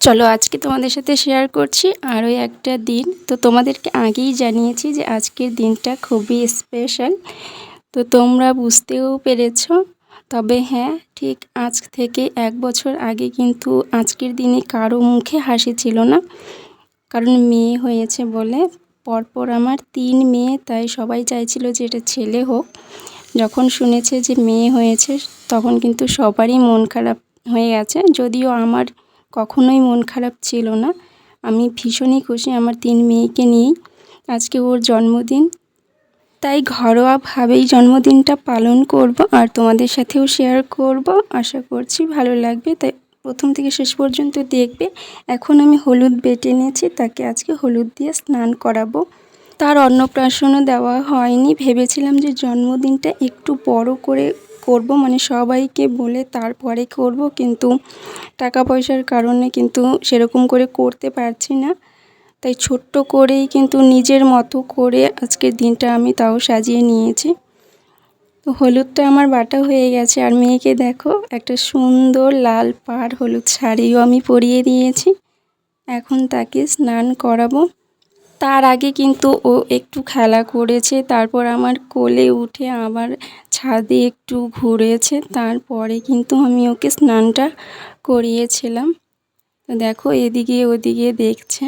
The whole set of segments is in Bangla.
চলো আজকে তোমাদের সাথে শেয়ার করছি আরও একটা দিন। তো তোমাদেরকে আগেই জানিয়েছি যে আজকের দিনটা খুবই স্পেশাল তো তোমরা বুঝতেও পেরেছ। তবে হ্যাঁ ঠিক আজ থেকে এক বছর আগে কিন্তু আজকের দিনে কারও মুখে হাসি ছিল না। কারণ মেয়ে হয়েছে বলে পরপর আমার তিন মেয়ে, তাই সবাই চাইছিল যে এটা ছেলে হোক। যখন শুনেছে যে মেয়ে হয়েছে, তখন কিন্তু সবারই মন খারাপ হয়ে গেছে। যদিও আমার কখনোই মন খারাপ ছিল না। আমি ভীষণই খুশি আমার তিন মেয়েকে নিয়েই। আজকে ওর জন্মদিন। তাই ঘরোয়াভাবেই জন্মদিনটা পালন করব আর তোমাদের সাথেও শেয়ার করব। আশা করছি ভালো লাগবে। তাই প্রথম থেকে শেষ পর্যন্ত দেখবে। এখন আমি হলুদ বেটে নিয়েছি, তাকে আজকে হলুদ দিয়ে স্নান করাবো। তার অন্নপ্রাশনও দেওয়া হয়নি। ভেবেছিলাম যে জন্মদিনটা একটু বড় করে করব মানে সবাইকে বলে তারপরে করব, কিন্তু টাকা পয়সার কারণে কিন্তু সেরকম করে করতে পারছি না। তাই ছোট্ট করেই কিন্তু নিজের মতো করে আজকের দিনটা আমি তাও সাজিয়ে নিয়েছি। তো হলুদটা আমার বাটা হয়ে গেছে, আর মেয়েকে দেখো, একটা সুন্দর লাল পাড় হলুদ শাড়িও আমি পরিয়ে দিয়েছি। এখন তাকে স্নান করাবো। তার আগে কিন্তু ও একটু খেলা করেছে, তারপর আমার কোলে উঠে আবার ছাদে একটু ঘুরেছে, তারপরে কিন্তু আমি ওকে স্নানটা করিয়েছিলাম। তো দেখো এদিকে ওদিকে দেখছে।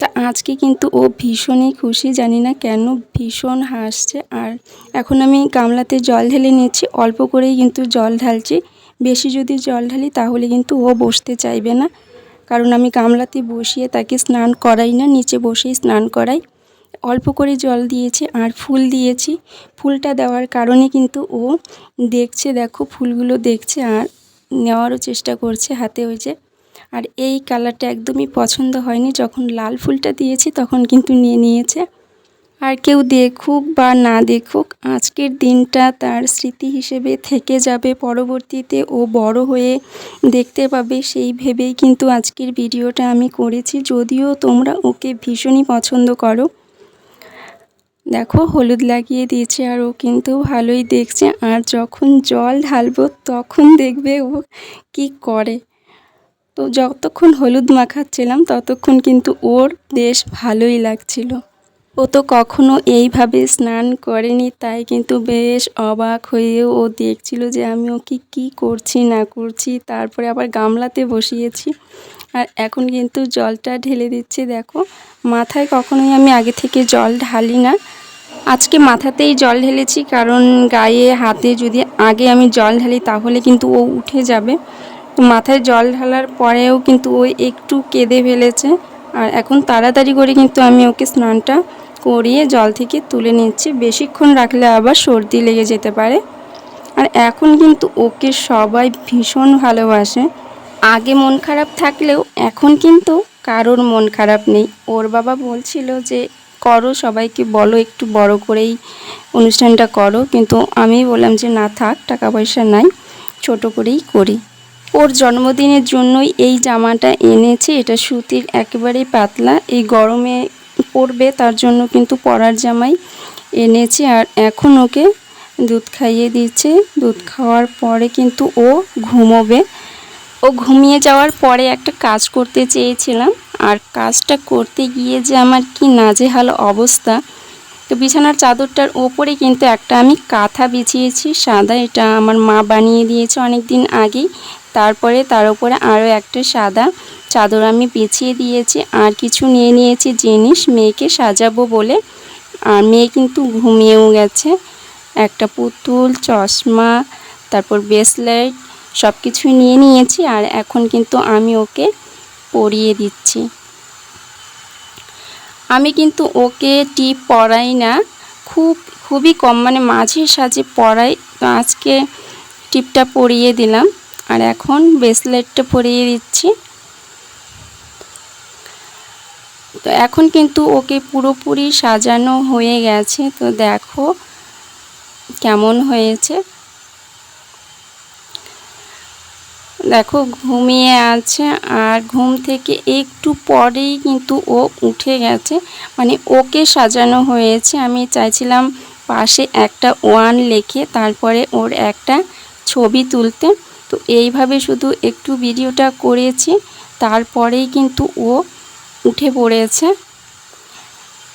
তা আজকে কিন্তু ও ভীষণই খুশি, জানি না কেন ভীষণ হাসছে। আর এখন আমি গামলাতে জল ঢেলে নিচ্ছি, অল্প করেই কিন্তু জল ঢালছি। বেশি যদি জল ঢালি তাহলে কিন্তু ও বসতে চাইবে না। কারণ আমি গামলাতে বসিয়ে তাকে স্নান করাই না, নিচে বসেই স্নান করাই। অল্প করে জল দিয়েছি আর ফুল দিয়েছি। ফুলটা দেওয়ার কারণে কিন্তু ও দেখছে, দেখো ফুলগুলো দেখছে আর নেওয়ারও চেষ্টা করছে হাতে ওই যে। আর এই কালারটা একদমই পছন্দ হয়নি। যখন লাল ফুলটা দিয়েছি তখন কিন্তু নিয়ে নিয়েছে। আর কেউ দেখুক বা না দেখুক, আজকের দিনটা তার স্মৃতি হিসেবে থেকে যাবে। পরবর্তীতে ও বড় হয়ে দেখতে পাবে সেই ভেবেই কিন্তু আজকের ভিডিওটা আমি করেছি। যদিও তোমরা ওকে ভীষণই পছন্দ করো। দেখো, হলুদ লাগিয়ে দিয়েছে আর ও কিন্তু ভালোই দেখছে। আর যখন জল ঢালবো তখন দেখবে ও কি করে। তো যতক্ষণ হলুদ মাখাচ্ছিলাম, ততক্ষণ কিন্তু ওর বেশ ভালোই লাগছিল। ও তো কখনো এইভাবে স্নান করেনি, তাই কিন্তু বেশ অবাক হয়ে ও দেখছিল যে আমি ওকে কী করছি, না করছি, তারপরে আবার গামলাতে বসিয়েছি। আর এখন কিন্তু জলটা ঢেলে দিচ্ছে, দেখো। মাথায় কখনোই আমি আগে থেকে জল ঢালি না। আজকে মাথাতেই জল ঢেলেছি, কারণ গায়ে, হাতে যদি আগে আমি জল ঢালি তাহলে কিন্তু ও উঠে যাবে। মাথায় জল ঢালার পরেও কিন্তু ও একটু কেঁদে ফেলেছে। আর এখন তাড়াতাড়ি করে কিন্তু আমি ওকে স্নানটা করিয়ে জল থেকে তুলে নিচ্ছি। বেশিক্ষণ রাখলে আবার সর্দি লেগে যেতে পারে। আর এখন কিন্তু ওকে সবাই ভীষণ ভালোবাসে। আগে মন খারাপ থাকলেও এখন কিন্তু কারোর মন খারাপ নেই। ওর বাবা বলছিল যে, করো সবাইকে বলো, একটু বড় করেই অনুষ্ঠানটা করো। কিন্তু আমি বললাম যে, না থাক টাকা পয়সা নাই, ছোট করেই করি। ওর জন্মদিনের জন্যই এই জামাটা এনেছি। এটা সুতির একেবারেই পাতলা। এই গরমে পরবে, তার জন্য কিন্তু পরার জামাই এনেছি। আর এখন ওকে দুধ খাইয়ে দিচ্ছে। দুধ খাওয়ার পরে কিন্তু ও ঘুমোবে। ও ঘুমিয়ে যাওয়ার পরে একটা কাজ করতে চেয়েছিলাম। আর কাজটা করতে গিয়ে যে আমার কি নাজেহাল অবস্থা, তো বিছানার চাদরটার ওপরে কিন্তু একটা আমি কাঁথা বিছিয়েছি। সাদা এটা আমার মা বানিয়ে দিয়েছে অনেক দিন আগেই। তারপরে তার উপরে আরও একটা সাদা চাদর আমি বিছিয়ে দিয়েছি, আর কিছু নিয়ে নিয়েছি জিনিস, মেয়েকে সাজাবো বলে। আর মেয়ে কিন্তু ঘুমিয়েও গেছে। একটা পুতুল, চশমা, তারপর ব্রেসলেট সব কিছু নিয়ে নিয়েছি, আর এখন কিন্তু আমি ওকে পরিয়ে দিচ্ছি। আমি কিন্তু ওকে টিপ পরাই না, খুব, খুবই কম মানে মাঝে সাঝে পরাই। তো আজকে টিপটা পরিয়ে দিলাম, আর এখন ব্রেসলেটটা পরিয়ে দিচ্ছি। তো এখন কিন্তু ওকে পুরোপুরি সাজানো হয়ে গেছে। তো দেখো কেমন হয়েছে। দেখো ঘুমিয়ে আছে আর ঘুম থেকে একটু পরেই কিন্তু ও উঠে গেছে। মানে ওকে সাজানো হয়েছে। আমি চাইছিলাম পাশে একটা ওয়ান লেখে তারপরে ওর একটা ছবি তুলতে। তো এইভাবে শুধু একটু ভিডিওটা করেছি। তারপরেই কিন্তু ও উঠে পড়েছে।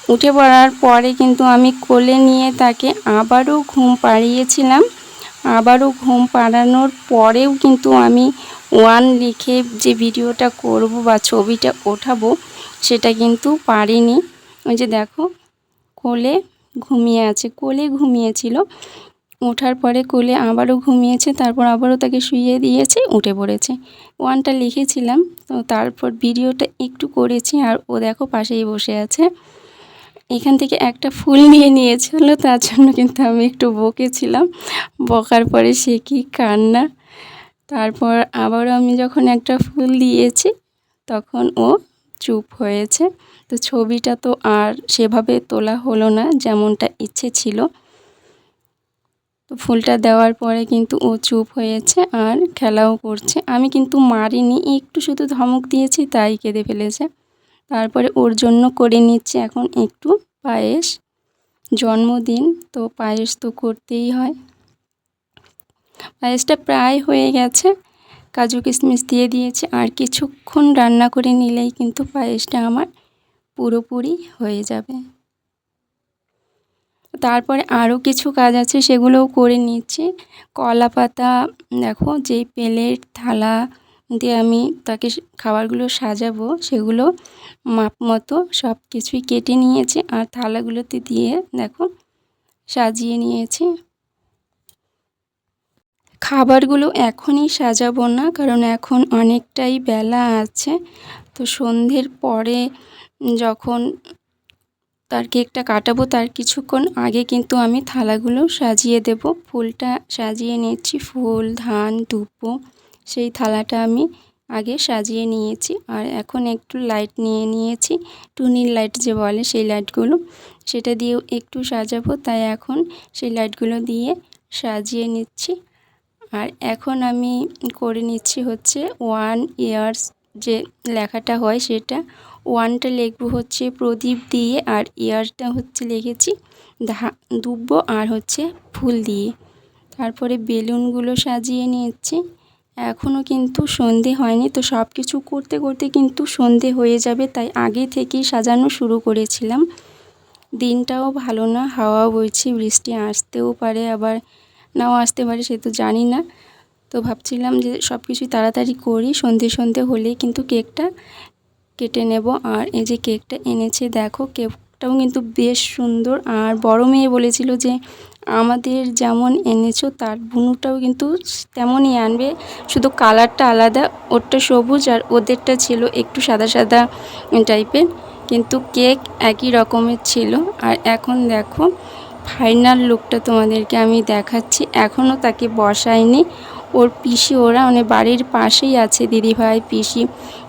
উঠে পড়ার পরে কিন্তু আমি কোলে নিয়ে তাকে আবারও ঘুম পাড়িয়েছিলাম। আবারও ঘুম পাড়ানোর পরেও কিন্তু আমি ওয়ান লিখে যে ভিডিওটা করব বা ছবিটা ওঠাবো, সেটা কিন্তু পারিনি। ওই যে দেখো, কোলে ঘুমিয়ে আছে, কোলে ঘুমিয়েছিল। ওঠার পরে কোলে আবারও ঘুমিয়েছে, তারপর আবারও তাকে শুইয়ে দিয়েছে, উঠে পড়েছে। ওয়ানটা লিখেছিলাম, তো তারপর ভিডিওটা একটু করেছি আর ও দেখো পাশেই বসে আছে। এখান থেকে একটা ফুল নিয়ে নিয়েছিল, তার জন্য কিন্তু আমি একটু বকেছিলাম বকার পরে সে কি কান্না। তারপর আবারও আমি যখন একটা ফুল দিয়েছি, তখন ও চুপ হয়েছে। তো ছবিটা তো আর সেভাবে তোলা হলো না, যেমনটা ইচ্ছে ছিল। তো ফুলটা দেওয়ার পরে কিন্তু ও চুপ হয়েছে আর খেলাও করছে। আমি কিন্তু মারিনি, একটু শুধু ধমক দিয়েছি, তাই কেঁদে ফেলেছে। তারপরে ওর জন্য করে নিচ্ছে এখন একটু পায়েস। জন্মদিন, তো পায়েস তো করতেই হয়। পায়েসটা প্রায় হয়ে গেছে। কাজু কিশমিশ দিয়ে দিয়েছে আর কিছুক্ষণ রান্না করে নিলেই কিন্তু পায়েসটা আমার পুরোপুরি হয়ে যাবে। তারপরে আরও কিছু কাজ আছে, সেগুলোও করে নিচ্ছি। কলা পাতা দেখো যেই প্লেট থালা দিয়ে আমি তাকে খাবারগুলো সাজাবো, সেগুলো মাপ মতো সব কিছুই কেটে নিয়েছি আর থালাগুলোতে দিয়ে দেখো সাজিয়ে নিয়েছি। খাবারগুলো এখনই সাজাবো না, কারণ এখন অনেকটাই বেলা আছে। তো সন্ধ্যের পরে যখন তার কেকটা কাটাবো তার কিছুক্ষণ আগে কিন্তু আমি থালাগুলো সাজিয়ে দেব। ফুলটা সাজিয়ে নিচ্ছি ফুল, ধান ধূপো সেই থালাটা আমি আগে সাজিয়ে নিয়েছি আর এখন একটু লাইট নিয়ে নিয়েছি। টুনির লাইট যে বলে সেই লাইটগুলো সেটা দিয়েও একটু সাজাবো। তাই এখন সেই লাইটগুলো দিয়ে সাজিয়ে নিচ্ছি। আর এখন আমি করে নিচ্ছি হচ্ছে ওয়ান ইয়ার্স যে লেখাটা হয় সেটা। ওয়ানটা লিখব হচ্ছে প্রদীপ দিয়ে আর ইয়ারটা হচ্ছে লিখেছি ধা, দুব্ব আর হচ্ছে ফুল দিয়ে। তারপরে বেলুনগুলো সাজিয়ে নিয়েছি। এখনও কিন্তু সন্ধে হয়নি, তো সব কিছু করতে করতে কিন্তু সন্ধে হয়ে যাবে, তাই আগে থেকেই সাজানো শুরু করেছিলাম। দিনটাও ভালো না হাওয়া বইছে, বৃষ্টি আসতেও পারে, আবার নাও আসতে পারে, সে তো জানি না। তো ভাবছিলাম যে সব কিছুই তাড়াতাড়ি করি, সন্ধে সন্ধে হলেই কিন্তু কেকটা কেটে নেব। আর এই যে কেকটা এনেছে, দেখো কেকটাও কিন্তু বেশ সুন্দর। আর বড় মেয়ে বলেছিল যে, আমাদের যেমন এনেছো, তার বুনুটাও কিন্তু তেমনই আনবে। শুধু কালারটা আলাদা, ওরটা সবুজ আর ওদেরটা ছিল একটু সাদা সাদা টাইপের। কিন্তু কেক একই রকমের ছিল। আর এখন দেখো, ফাইনাল লুকটা তোমাদেরকে আমি দেখাচ্ছি। এখনও তাকে বসায়নি ওর পিসি, ওরা মানে বাড়ির পাশেই আছে দিদিভাই, পিসি।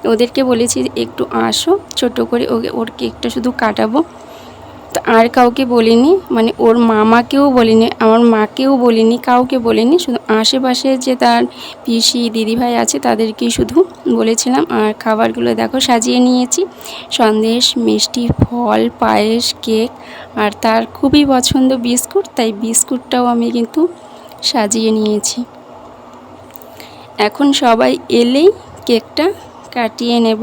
ওদেরকে বলেছি একটু আসো, ছোট করে ওকে ওর কেকটা শুধু কাটাবো। তো আর কাউকে বলিনি মানে ওর মামাকেও বলিনি, আমার মাকেও বলিনি, কাউকে বলিনি, শুধু আশেপাশে যে তার পিসি, দিদিভাই আছে তাদেরকেই শুধু বলেছিলাম। আর খাবারগুলো দেখো সাজিয়ে নিয়েছি। সন্দেশ, মিষ্টি, ফল, পায়েস, কেক, আর তার খুবই পছন্দ বিস্কুট, তাই বিস্কুটটাও আমি কিন্তু সাজিয়ে নিয়েছি। এখন সবাই এলেই কেকটা কাটিয়ে নেব।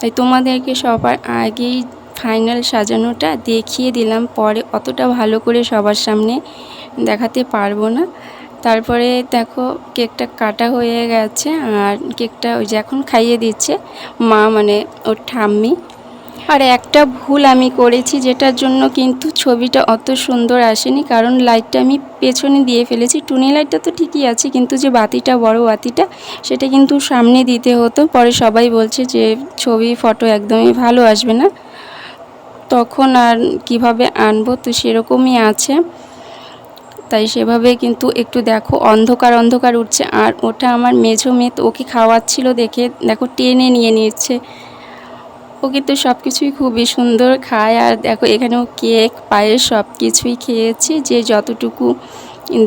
তাই তোমাদেরকে সবার আগেই ফাইনাল সাজানোটা দেখিয়ে দিলাম। পরে অতটা ভালো করে সবার সামনে দেখাতে পারব না। তারপরে দেখো কেকটা কাটা হয়ে গেছে। আর কেকটা ওই যে এখন খাইয়ে দিচ্ছে মা মানে ওর ঠাম্মি। আর একটা ভুল আমি করেছি যেটার জন্য কিন্তু ছবিটা অত সুন্দর আসেনি, কারণ লাইটটা আমি পেছনে দিয়ে ফেলেছি। টুনি লাইটটা তো ঠিকই আছে, কিন্তু যে বাতিটা, বড় বাতিটা, সেটা কিন্তু সামনে দিতে হতো। পরে সবাই বলছে যে ছবি ফটো একদমই ভালো আসবে না। তখন আর কীভাবে আনব? তো সেরকমই আছে। তাই সেভাবে কিন্তু একটু দেখো, অন্ধকার অন্ধকার উঠছে। আর ওটা আমার মেঝো মেয়ে তো ওকে খাওয়াচ্ছিল দেখে, দেখো টেনে নিয়ে নিচ্ছে। ও কিন্তু সব কিছুই খুবই সুন্দর খায়। আর দেখো, এখানেও কেক, পায়েস সব কিছুই খেয়েছে, যে যতটুকু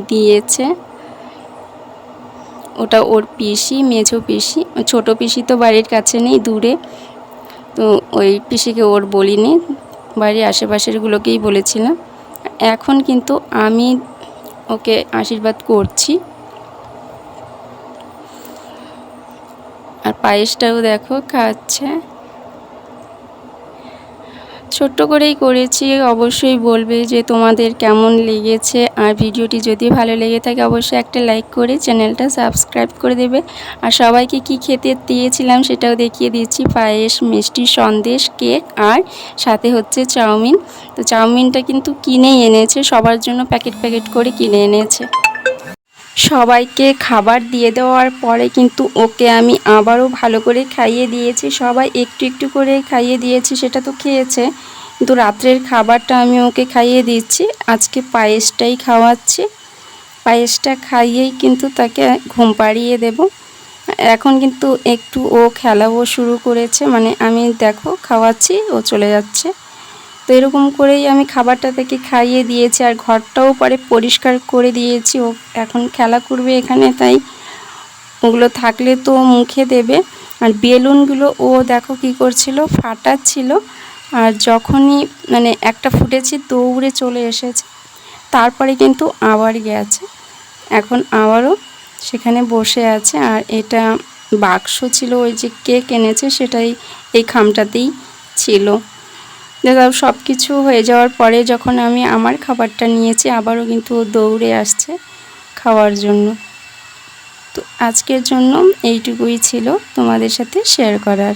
দিয়েছে। ওটা ওর পিসি, মেঝো পিসি, ছোট পিসি তো বাড়ির কাছে নেই, দূরে। তো ওই পিসিকে ওর বলিনি, বাড়ির আশেপাশেরগুলোকেই বলেছিলাম। এখন কিন্তু আমি ওকে আশীর্বাদ করছি। আর পায়েসটাও দেখো, খাচ্ছে। ছোট্ট করেই করেছি, অবশ্যই বলবে যে তোমাদের কেমন লেগেছে। আর ভিডিওটি যদি ভালো লেগে থাকে, অবশ্যই একটা লাইক করে চ্যানেলটা সাবস্ক্রাইব করে দেবে। আর সবাইকে কি খেতে দিয়েছিলাম সেটাও দেখিয়ে দিচ্ছি। পায়েস, মিষ্টি, সন্দেশ, কেক আর সাথে হচ্ছে চাউমিন। তো চাউমিনটা কিন্তু কিনেই এনেছে, সবার জন্য প্যাকেট প্যাকেট করে কিনে এনেছে। সবাইকে খাবার দিয়ে দেওয়ার পরে কিন্তু ওকে আমি আবারও ভালো করে খাইয়ে দিয়েছি। সবাই একটু একটু করে খাইয়ে দিয়েছি, সেটা তো খেয়েছে। কিন্তু রাত্রের খাবারটা আমি ওকে খাইয়ে দিচ্ছি। আজকে পায়েসটাই খাওয়াচ্ছি। পায়েসটা খাইয়েই কিন্তু তাকে ঘুম পাড়িয়ে দেব। এখন কিন্তু একটু ও খেলাও শুরু করেছে। মানে আমি দেখো, খাওয়াচ্ছি, ও চলে যাচ্ছে। তো এরকম করেই আমি খাবারটা থেকে খাইয়ে দিয়েছি আর ঘরটাও পরে পরিষ্কার করে দিয়েছি। ও এখন খেলা করবে এখানে, তাই ওগুলো থাকলে তো মুখে দেবে। আর বেলুনগুলো ও দেখো কি করছিল, ফাটাচ্ছিল। আর যখনই মানে একটা ফুটেছে দৌড়ে চলে এসেছে। তারপরে কিন্তু আবার গেছে। এখন আবারও সেখানে বসে আছে। আর এটা বাক্স ছিল, ওই যে কেক এনেছে, সেটাই এই খামটাতেই ছিল। সব কিছু হয়ে যাওয়ার পরে যখন আমি আমার খাবারটা নিয়েছি, আবারও কিন্তু দৌড়ে আসছে খাওয়ার জন্য। তো আজকের জন্য এইটুকুই ছিল তোমাদের সাথে শেয়ার করার।